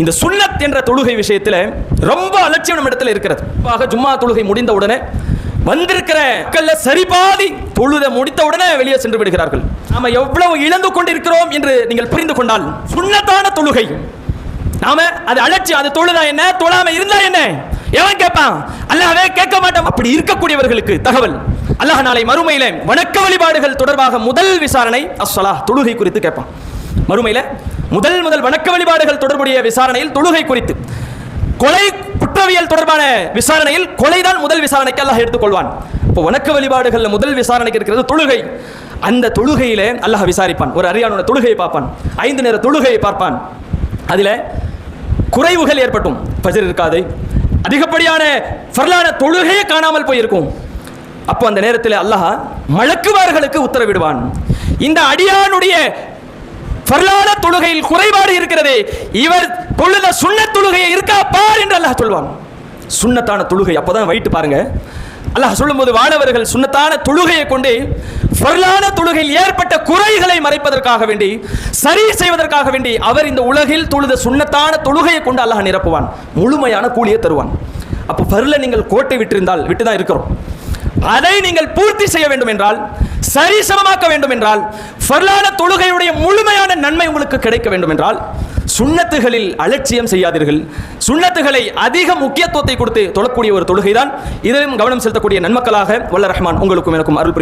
இந்த சுன்னத் என்ற தொழுகை விஷயத்தில் ரொம்ப அலட்சியம் நம்ம இடத்துல இருக்கிறது. ஜும்மா தொழுகை முடிந்த உடனே வந்திருக்கிற மக்கள்ல சரிபாதி தொழுத முடித்த உடனே வெளியே சென்று விடுகிறார்கள். நாம எவ்வளவு இழந்து கொண்டிருக்கிறோம் என்று நீங்கள் புரிந்து கொண்டால் சுன்னத்தான தொழுகை. நாம அது அலட்சி அது தொழுதா என்ன? தொழாம இருந்தா என்ன? எவன் கேட்பான் அல்லாவே கேட்க மாட்டான். அப்படி இருக்கக்கூடியவர்களுக்கு தகவல். அல்லாஹ் நாளை மறுமையில வணக்க வழிபாடுகள் தொடர்பாக முதல் விசாரணை அஸ்ஸலா தொழுகை குறித்து கேட்பான். மறுமையில முதல் முதல் வணக்க வழிபாடுகள் தொடர்புடைய விசாரணையில் தொழுகை குறித்து. கொலை குற்றவியல் தொடர்பான விசாரணையில் கொலைதான் முதல் விசாரணைக்கு அல்லாஹ் எடுத்துக்கொள்வான். இப்போ வணக்க வழிபாடுகளில் முதல் விசாரணைக்கு இருக்கிறது தொழுகை. அந்த தொழுகையிலே அல்லாஹ் விசாரிப்பான். ஒரு அரியானோட தொழுகையை பார்ப்பான். ஐந்து நேர தொழுகையை பார்ப்பான். அதில் குறைவுகள் ஏற்பட்டும். பஜர் இருக்காது. அதிகப்படியான ஃபர்லான தொழுகையே காணாமல் போயிருக்கும். அப்போ அந்த நேரத்தில் அல்லாஹ் மழக்குவார்களுக்கு உத்தரவிடுவான். இந்த அடியானுடைய ஃபர்லான தொழுகையில் குறைபாடு இருக்கிறதே இவர் தொழுத சுண்ண தொழுகையை இருக்கா பார் என்று அல்லாஹ் சொல்வான். சுண்ணத்தான தொழுகை அப்போதான் வைட்டு பாருங்க. அல்லாஹ் சொல்லும்போது வானவர்கள் சுண்ணத்தான தொழுகையை கொண்டு பொருளான தொழுகையில் ஏற்பட்ட குறைகளை மறைப்பதற்காக வேண்டி சரி செய்வதற்காக வேண்டி அவர் இந்த உலகில் தொழுத சுண்ணத்தான தொழுகையை கொண்டு அல்லாஹ் நிரப்புவான். முழுமையான கூலியை தருவான். அப்போ ஃபர்ல நீங்கள் கோட்டை விட்டிருந்தால் விட்டு தான் இருக்கிறோம். அதை நீங்கள் பூர்த்தி செய்ய வேண்டும் என்றால் சரி சமமாக்க வேண்டும் என்றால் ஃபர்லான தொழுகையுடைய முழுமையான நன்மை உங்களுக்கு கிடைக்க வேண்டும் என்றால் சுண்ணத்துகளில் அலட்சியம் செய்யாதீர்கள். சுண்ணத்துகளை அதிக முக்கியத்துவத்தை கொடுத்து தொழக்கூடிய ஒரு தொழுகைதான். இதிலும் கவனம் செலுத்தக்கூடிய நன்மக்களாக வல்ல ரஹ்மான் உங்களுக்கும் எனக்கும் அருள்